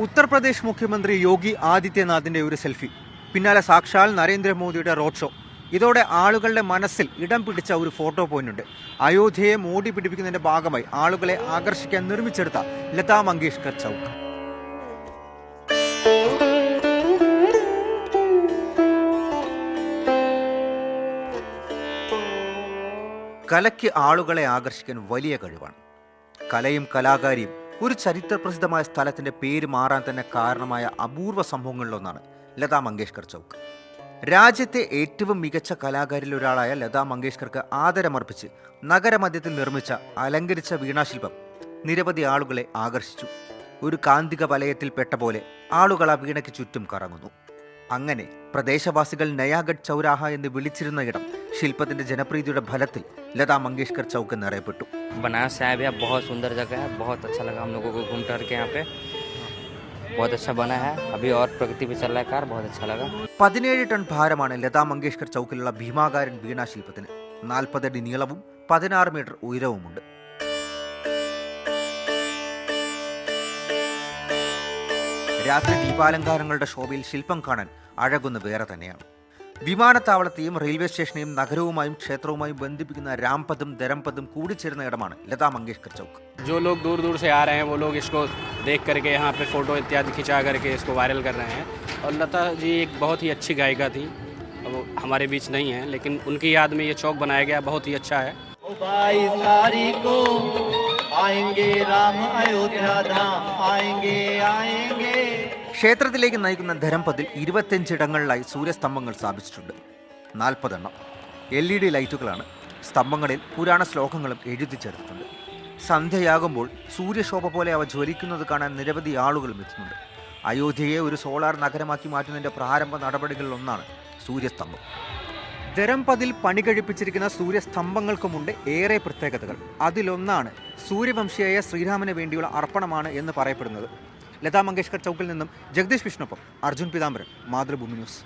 ഉത്തർപ്രദേശ് മുഖ്യമന്ത്രി യോഗി ആദിത്യനാഥിന്റെ ഒരു സെൽഫി. പിന്നാലെ സാക്ഷാൽ നരേന്ദ്രമോദിയുടെ റോഡ് ഷോ. ഇതോടെ ആളുകളുടെ മനസ്സിൽ ഇടം പിടിച്ച ഒരു ഫോട്ടോ പോയിന്റ് ഉണ്ട് അയോധ്യയെ മോടി പിടിപ്പിക്കുന്നതിന്റെ ഭാഗമായി ആളുകളെ ആകർഷിക്കാൻ നിർമ്മിച്ചെടുത്ത ലതാ മങ്കേഷ്കർ ചൗക്ക്. കലയ്ക്ക് ആളുകളെ ആകർഷിക്കാൻ വലിയ കഴിവാണ്. കലയും കലാകാരിയും ഒരു ചരിത്രപ്രസിദ്ധമായ സ്ഥലത്തിന്റെ പേര് മാറാൻ തന്നെ കാരണമായ അപൂർവ സംഭവങ്ങളിലൊന്നാണ് ലതാ മങ്കേഷ്കർ ചൗക്ക്. രാജ്യത്തെ ഏറ്റവും മികച്ച കലാകാരിൽ ഒരാളായ ലതാ മങ്കേഷ്കർക്ക് ആദരമർപ്പിച്ച് നഗരമധ്യത്തിൽ നിർമ്മിച്ച അലങ്കരിച്ച വീണാശില്പം നിരവധി ആളുകളെ ആകർഷിച്ചു. ഒരു കാന്തിക വലയത്തിൽ പെട്ട പോലെ ആളുകൾ ആ വീണയ്ക്ക് ചുറ്റും കറങ്ങുന്നു. അങ്ങനെ പ്രദേശവാസികൾ നയാഗഡ് ചൗരാഹ എന്ന് വിളിച്ചിരുന്ന ഇടം ശില്പത്തിന്റെ ജനപ്രീതിയുടെ ഫലത്തിൽ ലതാ മങ്കേഷ്കർ ചൗക്ക് എന്നറിയപ്പെട്ടു बनारस से आए भैया बहुत सुंदर जगह है बहुत अच्छा लगा हम लोगों को घूम टहर के यहाँ पे बहुत अच्छा बना है अभी और प्रगति पे चल रहा है कार बहुत अच्छा लगा പതിനേഴ് ടൺ ഭാരമാണ് ലതാ മങ്കേഷ്കർ ചൗക്കിലുള്ള ഭീമാകാരൻ വീണാശില്പത്തിന് നാൽപ്പതടി നീളവും പതിനാറ് മീറ്റർ ഉയരവുമുണ്ട് രാത്രി ദീപാലങ്കാരങ്ങളുടെ ശോഭയിൽ ശില്പം കാണാൻ അഴകുന്ന വേറെ തന്നെയാണ് വിമാനത്താവളത്തെയും റെയിൽവേ സ്റ്റേഷനെയും നഗരവുമായും ക്ഷേത്രവുമായും ബന്ധിപ്പിക്കുന്ന രാംപദും ദരംപദും കൂടിച്ചേരുന്ന ഇടമാണ് ലതാ മങ്കേഷ്കർ ചൗക്ക് जो लोग दूर दूर से आ रहे हैं वो लोग इसको देख करके यहाँ पे फ़ोटो इत्यादि खिंचा करके इसको वायरल कर रहे हैं और लता जी एक बहुत ही अच्छी गायिका थी अब वो हमारे बीच नहीं है लेकिन उनकी याद में ये चौक बनाया गया बहुत ही अच्छा है बाईस तारीख को आएंगे राम अयोध्या धाम आएंगे आएंगे ക്ഷേത്രത്തിലേക്ക് നയിക്കുന്ന ധരംപതിൽ ഇരുപത്തിയഞ്ചിടങ്ങളിലായി സൂര്യസ്തംഭങ്ങൾ സ്ഥാപിച്ചിട്ടുണ്ട്. നാൽപ്പതെണ്ണം. എൽ ഇ ഡി ലൈറ്റുകളാണ് സ്തംഭങ്ങളിൽ പുരാണ ശ്ലോകങ്ങളും എഴുതി ചേർത്തിട്ടുണ്ട്. സന്ധ്യയാകുമ്പോൾ സൂര്യശോഭ പോലെ അവ ജ്വലിക്കുന്നത് കാണാൻ നിരവധി ആളുകളും എത്തുന്നുണ്ട്. അയോധ്യയെ ഒരു സോളാർ നഗരമാക്കി മാറ്റുന്നതിന്റെ പ്രാരംഭ നടപടികളിൽ ഒന്നാണ് സൂര്യസ്തംഭം. ധരംപതിൽ പണി കഴിപ്പിച്ചിരിക്കുന്ന സൂര്യസ്തംഭങ്ങൾക്കുമുണ്ട് ഏറെ പ്രത്യേകതകൾ. അതിലൊന്നാണ് സൂര്യവംശിയായ ശ്രീരാമന് വേണ്ടിയുള്ള അർപ്പണമാണ് എന്ന് പറയപ്പെടുന്നത്. ലതാ മങ്കേഷ്കർ ചൗക്കിൽ നിന്നും ജഗദീഷ് വിഷ്ണുപ്പം അർജുൻ പിതാംബരൻ മാതൃഭൂമി ന്യൂസ്.